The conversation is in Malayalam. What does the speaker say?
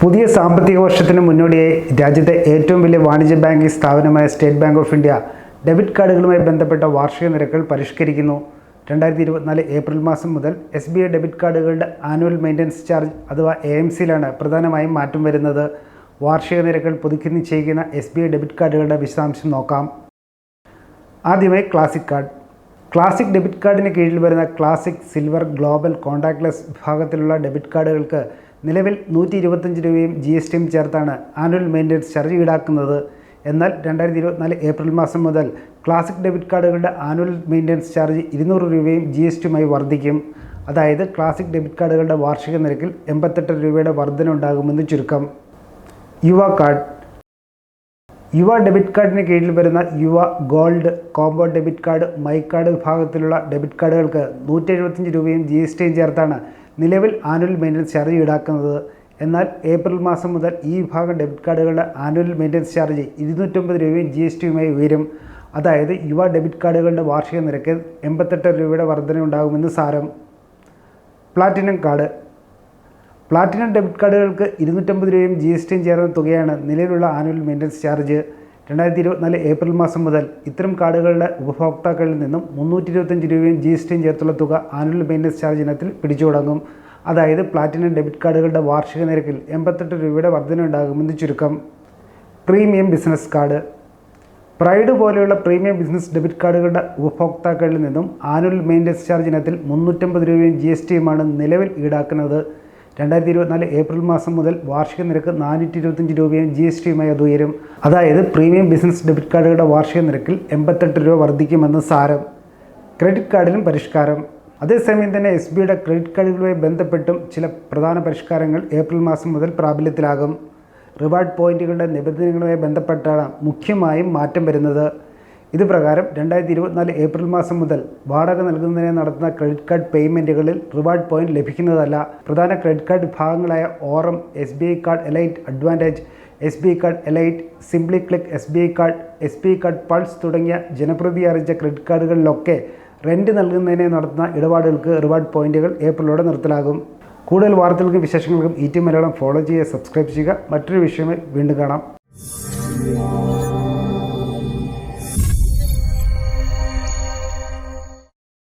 പുതിയ സാമ്പത്തിക വർഷത്തിന് മുന്നോടിയായി രാജ്യത്തെ ഏറ്റവും വലിയ വാണിജ്യ ബാങ്കിംഗ് സ്ഥാപനമായ State Bank of India debit കാർഡുകളുമായി ബന്ധപ്പെട്ട വാർഷിക നിരക്കുകൾ പരിഷ്കരിക്കുന്നു. രണ്ടായിരത്തി ഇരുപത്തിനാല് ഏപ്രിൽ മാസം മുതൽ എസ് ബി ഐ ഡെബിറ്റ് കാർഡുകളുടെ ആനുവൽ മെയിന്റനൻസ് ചാർജ് അഥവാ എ എം സിയിലാണ് പ്രധാനമായും മാറ്റം വരുന്നത്. വാർഷിക നിരക്കുകൾ പുതുക്കി നിശ്ചയിക്കുന്ന എസ് ബി ഐ ഡെബിറ്റ് കാർഡുകളുടെ വിശദാംശം നോക്കാം. ആദ്യമായി ക്ലാസിക് കാർഡ്. ക്ലാസിക് ഡെബിറ്റ് കാർഡിന് കീഴിൽ വരുന്ന ക്ലാസിക് സിൽവർ ഗ്ലോബൽ കോൺടാക്ട്ലെസ് വിഭാഗത്തിലുള്ള ഡെബിറ്റ് കാർഡുകൾക്ക് നിലവിൽ നൂറ്റി ഇരുപത്തഞ്ച് രൂപയും ജി എസ് ടിയും ചേർത്താണ് ആനുവൽ മെയിന്റനൻസ് ചാർജ് ഈടാക്കുന്നത്. എന്നാൽ രണ്ടായിരത്തി ഇരുപത്തിനാല് ഏപ്രിൽ മാസം മുതൽ ക്ലാസിക് ഡെബിറ്റ് കാർഡുകളുടെ ആനുവൽ മെയിന്റനൻസ് ചാർജ് ഇരുന്നൂറ് രൂപയും ജി എസ് ടിയുമായി വർദ്ധിക്കും. അതായത് ക്ലാസിക് ഡെബിറ്റ് കാർഡുകളുടെ വാർഷിക നിരക്കിൽ എൺപത്തെട്ട് രൂപയുടെ വർധന ഉണ്ടാകുമെന്ന് ചുരുക്കം. യുവ കാർഡ്. യുവ ഡെബിറ്റ് കാർഡിന് കീഴിൽ വരുന്ന Yuva gold combo debit card my card വിഭാഗത്തിലുള്ള ഡെബിറ്റ് കാർഡുകൾക്ക് നൂറ്റി എഴുപത്തഞ്ച് രൂപയും ജി എസ് ടിയും ചേർത്താണ് നിലവിൽ ആനുവൽ മെയിന്റനൻസ് ചാർജ് ഈടാക്കുന്നത്. എന്നാൽ ഏപ്രിൽ മാസം മുതൽ ഈ വിഭാഗം ഡെബിറ്റ് കാർഡുകളുടെ ആനുവൽ മെയിന്റനൻസ് ചാർജ് ഇരുന്നൂറ്റമ്പത് രൂപയും ജി എസ് ടിയുമായി ഉയരും. അതായത് യുവ ഡെബിറ്റ് കാർഡുകളുടെ വാർഷിക നിരക്ക് എൺപത്തെട്ട് രൂപയുടെ വർധന ഉണ്ടാകുമെന്ന് സാരം. Platinum card. പ്ലാറ്റിനം ഡെബിറ്റ് കാർഡുകൾക്ക് ഇരുന്നൂറ്റമ്പത് രൂപയും ജി എസ് ടിയും ചേർന്ന തുകയാണ് നിലവിലുള്ള ആനുവൽ മെയിന്റനൻസ് ചാർജ്. രണ്ടായിരത്തി ഇരുപത്തിനാല് ഏപ്രിൽ മാസം മുതൽ ഇത്തരം കാർഡുകളുടെ ഉപഭോക്താക്കളിൽ നിന്നും മുന്നൂറ്റി ഇരുപത്തഞ്ച് രൂപയും ജി എസ് ടിയും ചേർത്തുള്ള തുക ആനുവൽ മെയിന്റനൻസ് ചാർജ് ഇനത്തിൽ പിടിച്ചു തുടങ്ങും അതായത് പ്ലാറ്റിനം ഡെബിറ്റ് കാർഡുകളുടെ വാർഷിക നിരക്കിൽ എൺപത്തെട്ട് രൂപയുടെ വർധന ഉണ്ടാകുമെന്ന് ചുരുക്കം. പ്രീമിയം ബിസിനസ് കാർഡ് പ്രൈഡ് പോലെയുള്ള പ്രീമിയം ബിസിനസ് ഡെബിറ്റ് കാർഡുകളുടെ ഉപഭോക്താക്കളിൽ നിന്നും ആനുവൽ മെയിന്റനൻസ് ചാർജ് ഇനത്തിൽ മുന്നൂറ്റമ്പത് രൂപയും ജി എസ് ടിയുമാണ് നിലവിൽ ഈടാക്കുന്നത്. രണ്ടായിരത്തി ഇരുപത്തിനാല് ഏപ്രിൽ മാസം മുതൽ വാർഷിക നിരക്ക് നാനൂറ്റി ഇരുപത്തഞ്ച് രൂപയും ജി എസ് ടിയുമായി അത് ഉയരും അതായത് പ്രീമിയം ബിസിനസ് ഡെബിറ്റ് കാർഡുകളുടെ വാർഷിക നിരക്കിൽ എൺപത്തെട്ട് രൂപ വർദ്ധിക്കുമെന്ന് സാരം. ക്രെഡിറ്റ് കാർഡിലും പരിഷ്കാരം. അതേസമയം തന്നെ എസ് ബിയുടെ ക്രെഡിറ്റ് കാർഡുകളുമായി ബന്ധപ്പെട്ടും ചില പ്രധാന പരിഷ്കാരങ്ങൾ ഏപ്രിൽ മാസം മുതൽ പ്രാബല്യത്തിലാകും. റിവാർഡ് പോയിന്റുകളുടെ നിബന്ധനകളുമായി ബന്ധപ്പെട്ടാണ് മുഖ്യമായും മാറ്റം വരുന്നത്. ഇത് പ്രകാരം രണ്ടായിരത്തി ഇരുപത്തിനാല് ഏപ്രിൽ മാസം മുതൽ വാടക നൽകുന്നതിനെ നടത്തുന്ന ക്രെഡിറ്റ് കാർഡ് പേയ്മെന്റുകളിൽ റിവാർഡ് പോയിന്റ് ലഭിക്കുന്നതല്ല. പ്രധാന credit card വിഭാഗങ്ങളായ aurum S B I card elite advantage S B I card elite simply click S B I card S B I card pulse തുടങ്ങിയ ജനപ്രതി അറിയിച്ച ക്രെഡിറ്റ് കാർഡുകളിലൊക്കെ റെന്റ് നൽകുന്നതിനെ നടത്തുന്ന ഇടപാടുകൾക്ക് റിവാർഡ് പോയിന്റുകൾ ഏപ്രിലോടെ നിർത്തലാകും. കൂടുതൽ വാർത്തകൾക്കും വിശേഷങ്ങൾക്കും ഇ ടി മലയാളം ഫോളോ ചെയ്യുക സബ്സ്ക്രൈബ് ചെയ്യുക. മറ്റൊരു വിഷയമായി വീണ്ടും കാണാം.